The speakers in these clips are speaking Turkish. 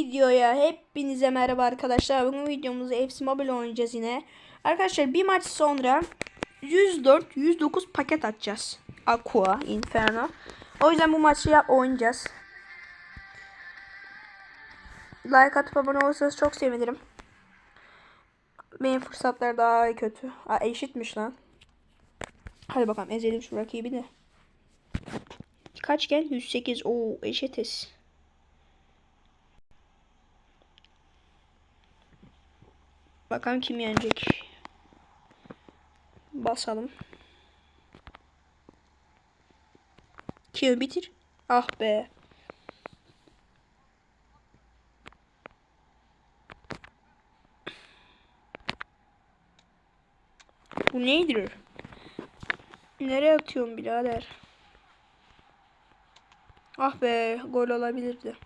Videoya hepinize merhaba arkadaşlar. Bugün videomuzda FC Mobile oynayacağız yine. Arkadaşlar bir maç sonra 104 109 paket atacağız. Aqua Inferno. O yüzden bu maçı yap oynayacağız. Like atıp abone olursanız çok sevinirim. Benim fırsatlar daha kötü. Aa, eşitmiş lan. Hadi bakalım ezelim şu rakibi de. Kaç gel? 108. Oo eşitiz. Bakalım kim yenecek. Basalım. Kill bitir. Ah be. Bu neydir? Nereye atıyorum birader? Ah be gol olabilirdi.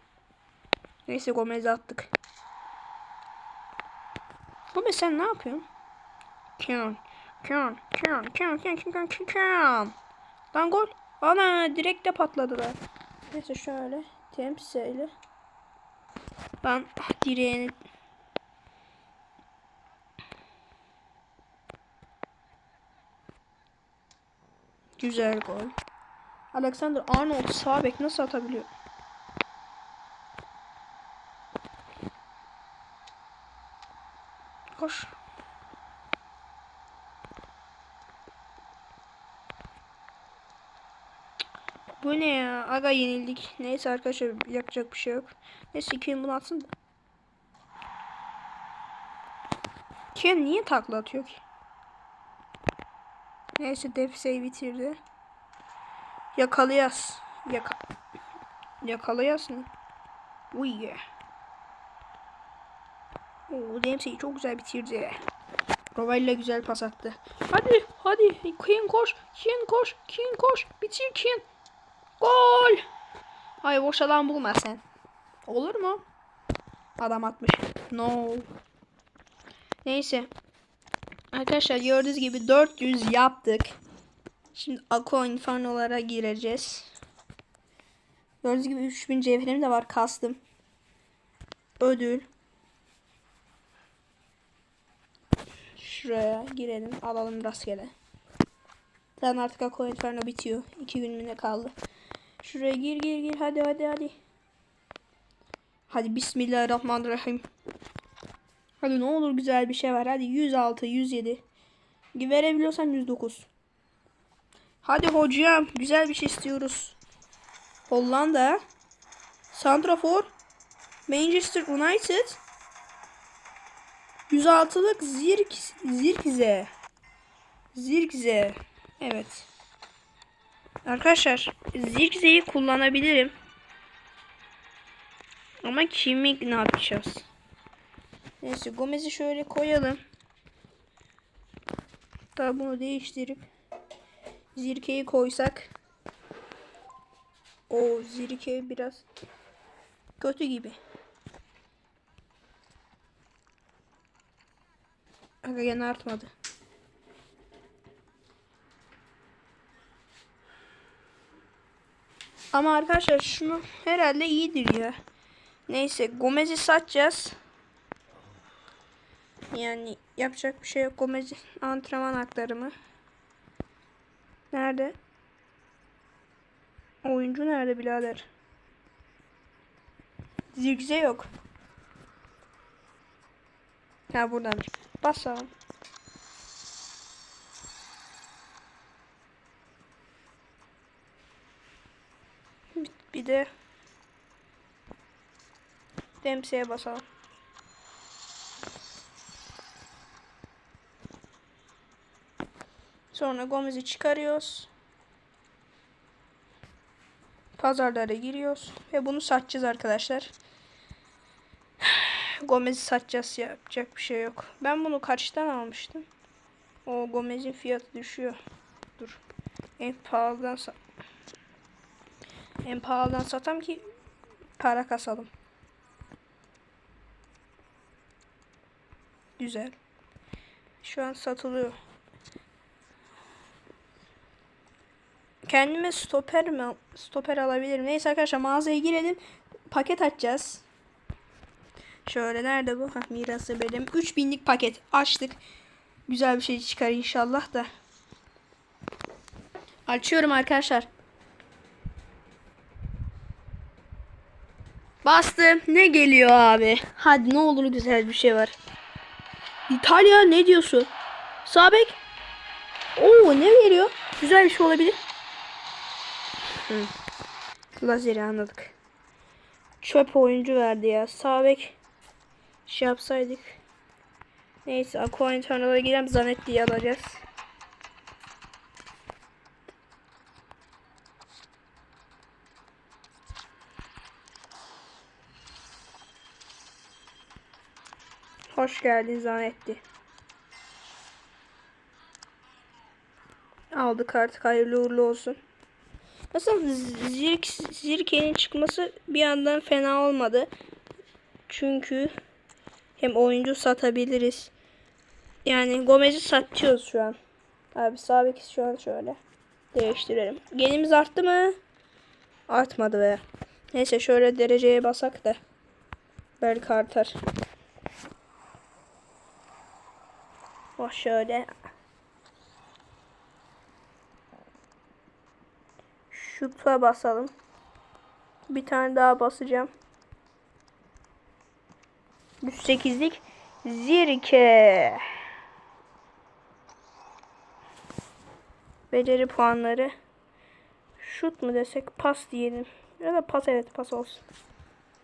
Neyse Gomez'i attık. Gomez sen ne yapıyorsun? Kyan. Kyan. Kyan. Kyan. Kyan. Kyan. Kyan. Kyan. Lan gol. Ana direkt de patladılar. Neyse şöyle. Temsiyle. Ben direğini Güzel gol. Alexander Arnold sağ bek nasıl atabiliyor? Koş. Bu ne ya? Aga yenildik. Neyse arkadaşlar yapacak bir şey yok. Neyse Ken bunu atsın. Ken niye takla atıyor ki? Neyse Defse'yi bitirdi. Yakalayas. Yaka Yakalayas mı? Uy yeah. Oo, Dempsey çok güzel bitirdi. Rovella güzel pas attı. Hadi hadi King koş. King koş. King koş. Bitir King. Gol. Ay boş alan bulma sen. Olur mu? Adam atmış. No. Neyse. Arkadaşlar gördüğünüz gibi 400 yaptık. Şimdi Aqua Inferno'lara gireceğiz. Gördüğünüz gibi 3000 cevherim de var kastım. Ödül. Şuraya girelim. Alalım rastgele. Zaten artık Aqua Inferno bitiyor. 2 gününe kaldı. Şuraya gir gir gir. Hadi hadi hadi. Hadi Bismillahirrahmanirrahim. Hadi ne olur güzel bir şey var. Hadi 106, 107. Verebiliyorsan 109. Hadi hocam. Güzel bir şey istiyoruz. Hollanda. Santrafor. Manchester United. 106'lık Zirk Zirkze. Zirkze. Evet. Arkadaşlar Zirkze'yi kullanabilirim. Ama kimi ne yapacağız? Neyse Gomez'i şöyle koyalım. Daha bunu değiştirip Zirke'yi koysak. O Zirke biraz kötü gibi. Aga gene artmadı. Ama arkadaşlar şunu herhalde iyidir ya. Neyse Gomez'i satacağız. Yani yapacak bir şey yok. Gomez antrenman aktarımı. Nerede? Oyuncu nerede birader? Zirgze yok. Ha buradanmış. Basalım. Bir de Dempsey'e basalım. Sonra Gomez'i çıkarıyoruz. Pazarlara giriyoruz. Ve bunu satacağız arkadaşlar. Gomez'i satacağız. Yapacak bir şey yok. Ben bunu kaçtan almıştım? O Gomez'in fiyatı düşüyor. Dur. En pahalıdan sat. En pahalıdan satam ki para kasalım. Güzel. Şu an satılıyor. Kendime stoper mi stoper alabilirim. Neyse arkadaşlar mağazaya girelim. Paket açacağız. Şöyle nerede bu? Hah mirası benim. 3000'lik paket açtık. Güzel bir şey çıkar inşallah da. Açıyorum arkadaşlar. Bastım. Ne geliyor abi? Hadi ne olur güzel bir şey var. İtalya ne diyorsun? Sabek. Oo ne geliyor? Güzel bir şey olabilir. Hı. Lazeri anladık. Çöp oyuncu verdi ya. Sabek şey yapsaydık. Neyse Aqua Internal'a girelim Zanetti'yi alacağız. Hoş geldin Zanetti. Aldık artık hayırlı uğurlu olsun. Zirk, Zirke'nin çıkması bir yandan fena olmadı. Çünkü hem oyuncu satabiliriz. Yani Gomez'i satıyoruz şu an. Abi sabit şu an şöyle. Değiştirelim. Genimiz arttı mı? Artmadı be. Neyse şöyle dereceye basak da. Belki artar. Oh şöyle. Şuta basalım. Bir tane daha basacağım. 108'lik Zirke. Beceri puanları. Şut mu desek pas diyelim. Ya da pas evet pas olsun.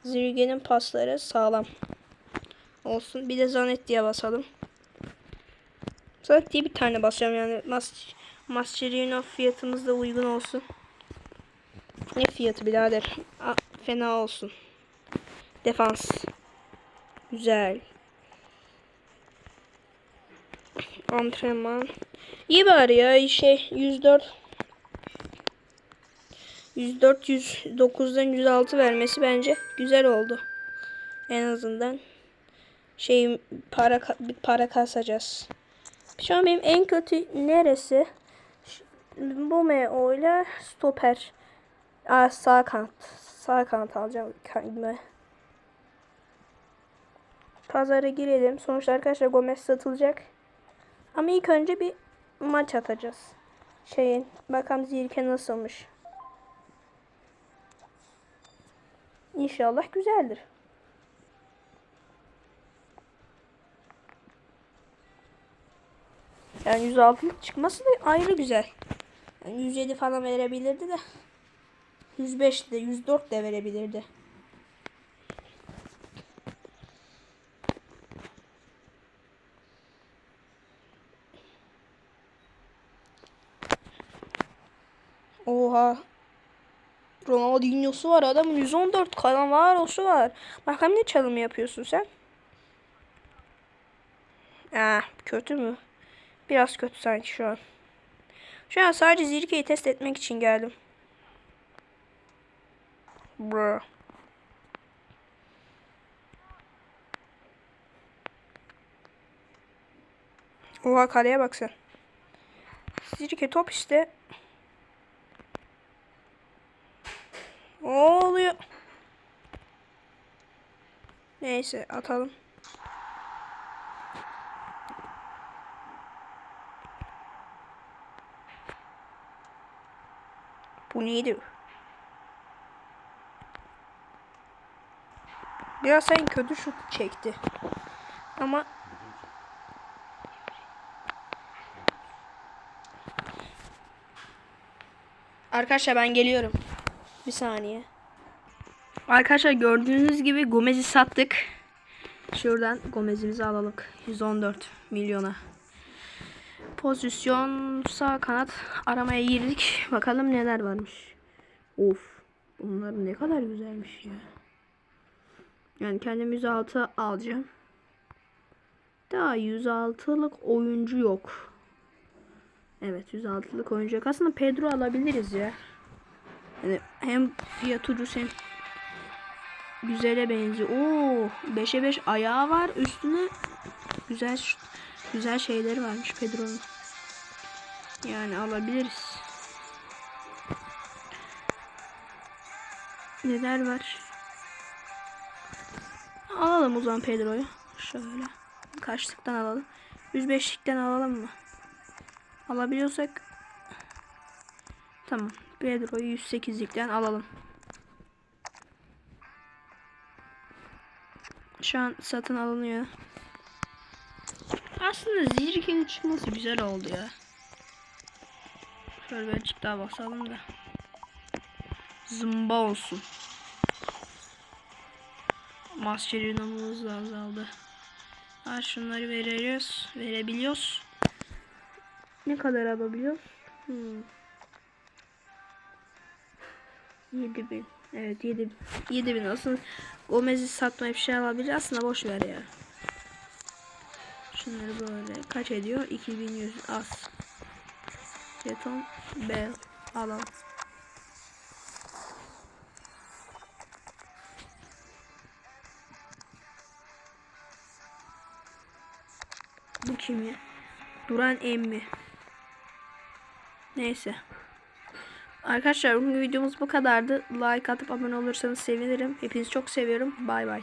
Zirge'nin pasları sağlam. Olsun. Bir de Zanet diye basalım. Zanet diye bir tane basacağım yani. Mas Mascherino fiyatımız da uygun olsun. Ne fiyatı birader? A fena olsun. Defans. Güzel. Antrenman. İyi bari ya şey 104 104 109'dan 106 vermesi bence güzel oldu. En azından şey para para kasacağız. Şu an benim en kötü neresi? Bu MO ile stoper. Aa, sağ kanat. Sağ kanat alacağım. Pazara girelim. Sonuçta arkadaşlar Gomez satılacak. Ama ilk önce bir maç atacağız. Şeyin bakalım Zirke nasılmış. İnşallah güzeldir. Yani 106'lık çıkması da ayrı güzel. Yani 107 falan verebilirdi de. 105 de 104 de verebilirdi. Oha. Ronaldinho'su var adamın 114 kalan var olsu var. Bakalım ne çalımı yapıyorsun sen? Ah kötü mü? Biraz kötü sanki şu an. Şu an sadece Zirke'yi test etmek için geldim. Bro. Oha kaleye bak sen. Zirke top işte. Ne oluyor? Neyse atalım. Bu neydi? Biraz sen kötü şut çekti. Ama Arkadaşlar ben geliyorum. Bir saniye. Arkadaşlar gördüğünüz gibi Gomez'i sattık. Şuradan Gomez'imizi alalım. 114 milyona. Pozisyon sağ kanat aramaya girdik. Bakalım neler varmış. Of. Bunlar ne kadar güzelmiş ya. Yani kendim 106 alacağım. Daha 106'lık oyuncu yok. Evet 106'lık oyuncu yok. Aslında Pedro alabiliriz ya. Yani hem fiyat ucuz hem güzele benziyor. Oo 5'e 5 ayağı var. Üstüne güzel güzel şeyleri varmış Pedro'nun. Yani alabiliriz. Neler var? Alalım o zaman Pedro'yu. Şöyle. Kaçlıktan alalım. 105'likten alalım mı? Alabiliyorsak. Tamam. Pedro'yu 108'likten alalım. Şu an satın alınıyor. Aslında Zirkin'in çıkması güzel oldu ya. Şöyle birazcık daha basalım da. Zımba olsun. Master Unum'umuz da azaldı. Ha, şunları veriyoruz. Verebiliyoruz. Ne kadar alabiliyoruz? Hmm. 7000. Evet 7000. 7000 olsun. Gomez'i satmayıp şey alabilir. Aslında boş ver ya. Şunları böyle kaç ediyor? 2100 az. Jeton bel alalım. Bu kim ya? Duran emmi. Neyse. Arkadaşlar bugün videomuz bu kadardı. Like atıp abone olursanız sevinirim. Hepinizi çok seviyorum. Bay bay.